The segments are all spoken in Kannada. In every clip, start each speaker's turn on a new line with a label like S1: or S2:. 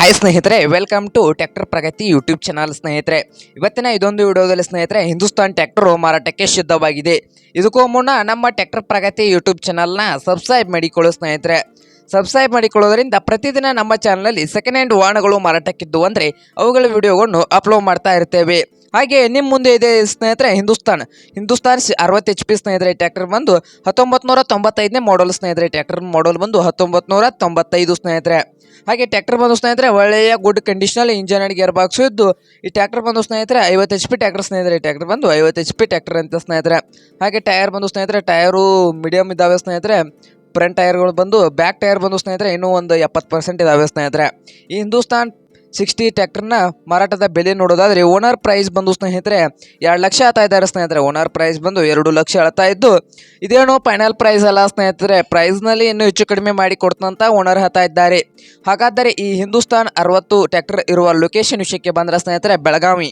S1: ಹಾಯ್ ಸ್ನೇಹಿತರೆ welcome to tractor Pragati YouTube channel ಸ್ನೇಹಿತರೆ. ಇವತ್ತಿನ ಇದೊಂದು ವಿಡಿಯೋದಲ್ಲಿ, ಸ್ನೇಹಿತರೆ, ಹಿಂದೂಸ್ತಾನ್ ಟ್ರ್ಯಾಕ್ಟರ್ ಮಾರಾಟಕ್ಕೆ ಸಿದ್ಧವಾಗಿದೆ. ಇದಕ್ಕೂ ಮುನ್ನ ನಮ್ಮ ಟ್ರ್ಯಾಕ್ಟರ್ ಪ್ರಗತಿ ಯೂಟ್ಯೂಬ್ ಚಾನಲ್ನ ಸಬ್ಸ್ಕ್ರೈಬ್ ಮಾಡಿಕೊಳ್ಳೋ, ಸ್ನೇಹಿತರೆ. ಸಬ್ಸ್ಕ್ರೈಬ್ ಮಾಡಿಕೊಳ್ಳೋದ್ರಿಂದ ಪ್ರತಿದಿನ ನಮ್ಮ ಚಾನಲಲ್ಲಿ ಸೆಕೆಂಡ್ ಹ್ಯಾಂಡ್ ವಾಹನಗಳು ಮಾರಾಟಕ್ಕಿದ್ದು ಅಂದರೆ ಅವುಗಳ ವಿಡಿಯೋಗಳನ್ನು ಅಪ್ಲೋಡ್ ಮಾಡ್ತಾ ಇರ್ತೇವೆ. ಹಾಗೆ ನಿಮ್ಮ ಮುಂದೆ ಇದೆ ಸ್ನೇಹಿತರೆ ಹಿಂದೂಸ್ತಾನ್. ಹಿಂದೂಸ್ತಾನ್ ಅರವತ್ತು ಎಚ್ ಪಿ ಸ್ನೇಹಿತರೆ ಟ್ರ್ಯಾಕ್ಟರ್ ಬಂದು ಹತ್ತೊಂಬತ್ತು ನೂರ ತೊಂಬತ್ತೈದನೇ ಮಾಡಲ್ ಸ್ನೇಹಿತರೆ. ಟ್ರ್ಯಾಕ್ಟರ್ ಮಾಡಲ್ ಬಂದು ಹತ್ತೊಂಬತ್ತು ನೂರ ತೊಂಬತ್ತೈದು ಸ್ನೇಹಿತರೆ. ಹಾಗೆ ಟ್ರ್ಯಾಕ್ಟರ್ ಬಂದು ಸ್ನೇಹಿತರೆ ಒಳ್ಳೆಯ ಗುಡ್ ಕಂಡೀಷನಲ್ಲಿ ಇಂಜನ್ ಅಂಡ್ ಗೇರ್ ಬಾಕ್ಸ್ ಇದ್ದು, ಈ ಟ್ರ್ಯಾಕ್ಟರ್ ಬಂದು ಸ್ನೇಹಿತರೆ ಐವತ್ತು ಎಚ್ ಪಿ ಟ್ರ್ಯಾಕ್ಟರ್ ಸ್ನೇಹಿತರೆ. ಟ್ರ್ಯಾಕ್ಟರ್ ಬಂದು ಐವತ್ತು ಎಚ್ ಪಿ ಟ್ರ್ಯಾಕ್ಟರ್ ಅಂತ ಸ್ನೇಹಿತರೆ. ಹಾಗೆ ಟೈರ್ ಬಂದು ಸ್ನೇಹಿತರೆ, ಟೈರು ಮೀಡಿಯಮ್ ಇದ್ದಾವೆ ಸ್ನೇಹಿತರೆ. ಫ್ರಂಟ್ ಟೈರ್ಗಳು ಬಂದು ಬ್ಯಾಕ್ ಟೈರ್ ಬಂದು ಸ್ನೇಹಿತರೆ ಇನ್ನೂ ಒಂದು ಎಪ್ಪತ್ತು ಪರ್ಸೆಂಟ್ ಇದ್ದಾವೆ ಸ್ನೇಹಿತರೆ. ಈ ಹಿಂದೂಸ್ತಾನ್ ಸಿಕ್ಸ್ಟಿ ಟ್ರ್ಯಾಕ್ಟರ್ನ ಮಾರಾಟದ ಬೆಲೆ ನೋಡೋದಾದರೆ ಓನರ್ ಪ್ರೈಸ್ ಬಂದು ಸ್ನೇಹಿತರೆ ಎರಡು ಲಕ್ಷ ಹೇಳ್ತಾ ಇದ್ದಾರೆ ಸ್ನೇಹಿತರೆ. ಓನರ್ ಪ್ರೈಸ್ ಬಂದು ಎರಡು ಲಕ್ಷ ಹೇಳ್ತಾ ಇದ್ದು ಇದೇನು ಫೈನಲ್ ಪ್ರೈಸ್ ಅಲ್ಲ ಸ್ನೇಹಿತರೆ. ಪ್ರೈಸ್ನಲ್ಲಿ ಇನ್ನೂ ಹೆಚ್ಚು ಕಡಿಮೆ ಮಾಡಿ ಕೊಡ್ತಂತ ಓನರ್ ಹೇಳ್ತಾ ಇದ್ದಾರೆ. ಹಾಗಾದರೆ ಈ ಹಿಂದೂಸ್ತಾನ್ ಅರವತ್ತು ಟ್ಯಾಕ್ಟರ್ ಇರುವ ಲೊಕೇಶನ್ ವಿಷಯಕ್ಕೆ ಬಂದರೆ ಸ್ನೇಹಿತರೆ ಬೆಳಗಾವಿ.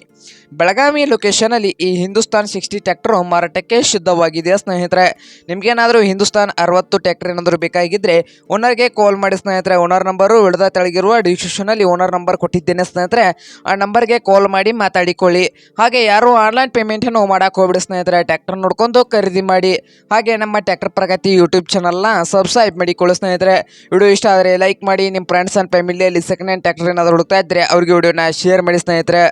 S1: ಬೆಳಗಾವಿ ಲೊಕೇಶನಲ್ಲಿ ಈ ಹಿಂದೂಸ್ತಾನ್ ಸಿಕ್ಸ್ಟಿ ಟ್ಯಾಕ್ಟರ್ ಮಾರಾಟಕ್ಕೆ ಶುದ್ಧವಾಗಿದೆ ಸ್ನೇಹಿತರೆ. ನಿಮಗೇನಾದರೂ ಹಿಂದೂಸ್ತಾನ್ ಅರವತ್ತು ಟ್ಯಾಕ್ಟರ್ ಏನಾದರೂ ಬೇಕಾಗಿದ್ದರೆ ಓನರ್ಗೆ ಕಾಲ್ ಮಾಡಿ ಸ್ನೇಹಿತರೆ. ಓನರ್ ನಂಬರು ವಿಳದ ತೆಳಗಿರುವ ಡಿಸ್ಕ್ರಿಪ್ಷನಲ್ಲಿ ಓನರ್ ನಂಬರ್ ಕೊಟ್ಟಿದ್ದೇನೆ ಸ್ನೇಹಿತರೆ. ಆ ನಂಬರ್ಗೆ ಕಾಲ್ ಮಾಡಿ ಮಾತಾಡಿಕೊಳ್ಳಿ. ಹಾಗೆ ಯಾರು ಆನ್ಲೈನ್ ಪೇಮೆಂಟ್ ಪೇಮೆಂಟನ್ನು ಮಾಡಕ್ಕೆ ಹೋಗ್ಬಿಡಿ ಸ್ನೇಹಿತರೆ. ಟ್ಯಾಕ್ಟರ್ ನೋಡ್ಕೊಂಡು ಖರೀದಿ ಮಾಡಿ. ಹಾಗೆ ನಮ್ಮ ಟ್ಯಾಕ್ಟರ್ ಪ್ರಗತಿ ಯೂಟ್ಯೂಬ್ ಚಾನಲ್ನ ಸಬ್ಸ್ಕ್ರೈಬ್ ಮಾಡಿಕೊಳ್ಳಿ ಸ್ನೇಹಿತರೆ. ವಿಡಿಯೋ ಇಷ್ಟ ಆದರೆ ಲೈಕ್ ಮಾಡಿ. ನಿಮ್ಮ ಫ್ರೆಂಡ್ಸ್ ಆ್ಯಂಡ್ ಫ್ಯಾಮಿಲಿಯಲ್ಲಿ ಸೆಕೆಂಡ್ ಹ್ಯಾಂಡ್ ಟ್ಯಾಕ್ಟರ್ ಏನಾದರೂ ಹುಡುಕ್ತಾ ಇದ್ದರೆ ಅವ್ರಿಗೆ ವಿಡಿಯೋನ ಶೇರ್ ಮಾಡಿ ಸ್ನೇಹಿತರೆ.